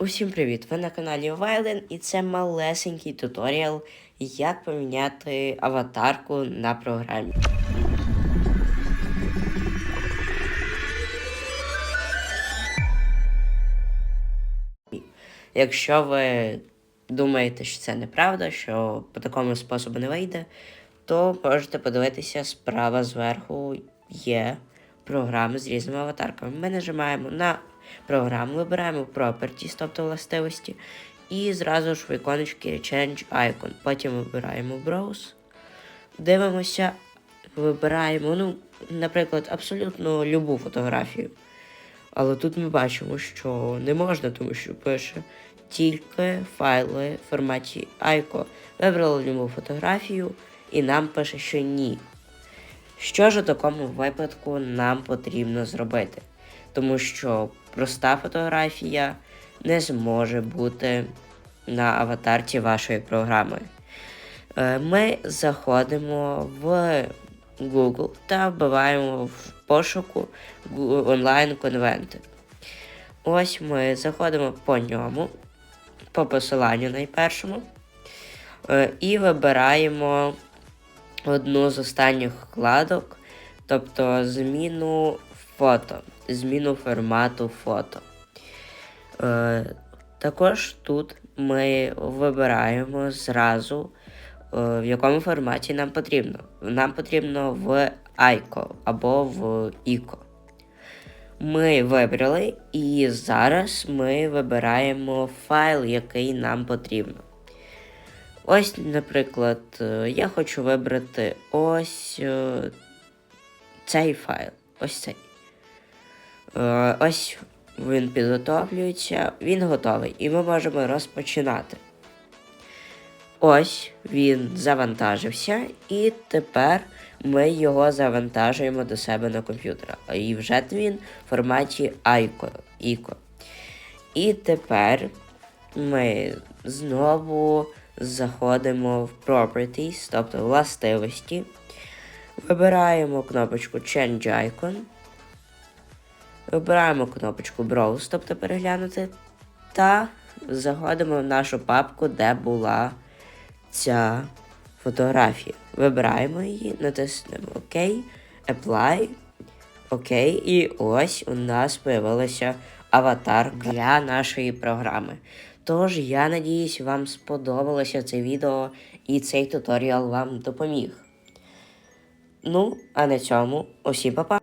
Усім привіт! Ви на каналі Вайлен і це малесенький туторіал, як поміняти аватарку на програмі. Якщо ви думаєте, що це неправда, що по такому способу не вийде, то можете подивитися справа зверху є програми з різними аватарками. Ми нажимаємо на програму, вибираємо Properties, тобто властивості, і зразу ж в іконочці Change Icon. Потім вибираємо Browse, дивимося, вибираємо, ну, наприклад, абсолютно любу фотографію. Але тут ми бачимо, що не можна, тому що пише тільки файли в форматі ICO. Вибрали любу фотографію, і нам пише, що ні. Що ж у такому випадку нам потрібно зробити? Тому що проста фотографія не зможе бути на аватарці вашої програми. Е, Ми заходимо в Google та вбиваємо в пошуку онлайн-конвенти. Ось ми заходимо по ньому, по посиланню найпершому, е, і вибираємо одну з останніх вкладок, тобто зміну фото, зміну формату фото. Е, також тут ми вибираємо зразу, е, в якому форматі нам потрібно. Нам потрібно в ICO або в ICO. Ми вибрали, і зараз ми вибираємо файл, який нам потрібно. Ось, наприклад, е, я хочу вибрати ось е, цей файл. Ось цей. Е, Ось він підготовлюється, він готовий, і ми можемо розпочинати. Ось він завантажився, і тепер ми його завантажуємо до себе на комп'ютер. І вже він в форматі ICO. ICO. І тепер ми знову заходимо в Properties, тобто властивості. Вибираємо кнопочку Change Icon. Вибираємо кнопочку Browse, тобто переглянути. Та заходимо в нашу папку, де була ця фотографія. Вибираємо її, натиснемо ОК, Apply. Окей, і ось у нас з'явилася аватар для нашої програми. Тож, я надіюсь, вам сподобалося це відео і цей туторіал вам допоміг. Ну, а на цьому усім па-па!